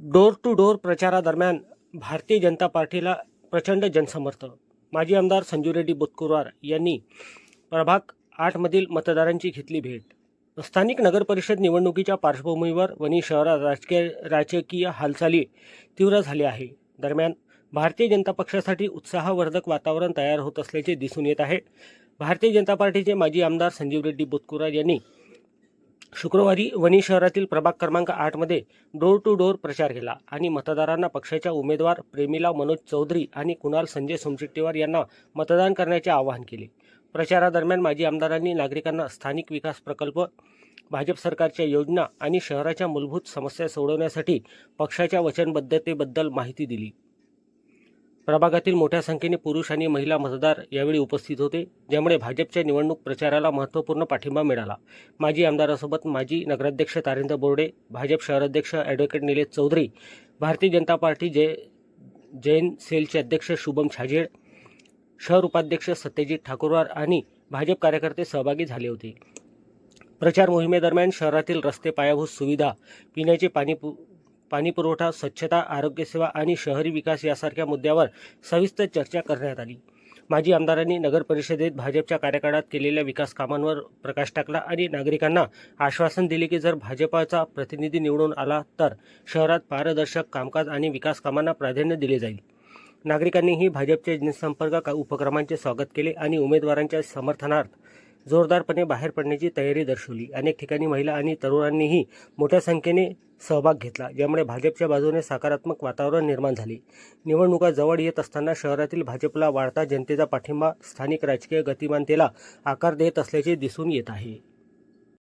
Door to door प्रचारादरम्यान भारतीय जनता पार्टीला प्रचंड जनसमर्थ माजी आमदार संजू रेड्डी बुतकुरवार यांनी प्रभाग आठमधील मतदारांची घेतली भेट. स्थानिक नगरपरिषद निवडणुकीच्या पार्श्वभूमीवर वणी शहरात राजकीय राजकीय हालचाली तीव्र झाली आहे. दरम्यान भारतीय जनता पक्षासाठी उत्साहवर्धक वातावरण तयार होत असल्याचे दिसून येत आहे. भारतीय जनता पार्टीचे माजी आमदार संजीव रेड्डी बुतकुरार यांनी शुक्रवारी वणी शहरातील प्रभाग क्रमांक आठमध्ये डोर टू डोर प्रचार केला आणि मतदारांना पक्षाच्या उमेदवार प्रेमिला मनोज चौधरी आणि कुणाल संजय सोमशेट्टीवार यांना मतदान करण्याचे आवाहन केले. प्रचारादरम्यान माजी आमदारांनी नागरिकांना स्थानिक विकास प्रकल्प भाजप सरकारच्या योजना आणि शहराच्या मूलभूत समस्या सोडवण्यासाठी पक्षाच्या वचनबद्धतेबद्दल माहिती दिली. प्रभागातील मोठ्या संख्येने पुरुष आणि महिला मतदार यावेळी उपस्थित होते ज्यामुळे भाजपच्या निवडणूक प्रचाराला महत्त्वपूर्ण पाठिंबा मिळाला. माजी आमदारासोबत माजी नगराध्यक्ष तारेंद्र बोर्डे भाजप शहराध्यक्ष ॲडव्होकेट निलेश चौधरी भारतीय जनता पार्टी जय जैन सेलचे अध्यक्ष शुभम छाजेड शहर उपाध्यक्ष सत्यजित ठाकूरवार आणि भाजप कार्यकर्ते सहभागी झाले होते. प्रचार मोहिमेदरम्यान शहरातील रस्ते पायाभूत सुविधा पिण्याचे पाणी पु पाणी पुरवठा स्वच्छता आरोग्यसेवा आणि शहरी विकास यासारख्या मुद्द्यावर सविस्तर चर्चा करण्यात आली. माजी आमदारांनी नगर परिषदेत भाजपच्या कार्यकाळात केलेल्या विकास कामांवर प्रकाश टाकला आणि नागरिकांना आश्वासन दिले की जर भाजपाचा प्रतिनिधी निवडून आला तर शहरात पारदर्शक कामकाज आणि विकास कामांना प्राधान्य दिले जाईल. नागरिकांनीही भाजपच्या जनसंपर्क का- उपक्रमांचे स्वागत केले आणि उमेदवारांच्या समर्थनार्थ जोरदारपणे बाहेर पडण्याची तयारी दर्शवली. अनेक ठिकाणी महिला आणि तरुणांनीही मोठ्या संख्येने सहभाग घेतला ज्यामुळे भाजपच्या बाजूने सकारात्मक वातावरण निर्माण झाले. निवडणुका जवळ येत असताना शहरातील भाजपला वाढता जनतेचा पाठिंबा स्थानिक राजकीय गतिमानतेला आकार देत असल्याचे दिसून येत आहे.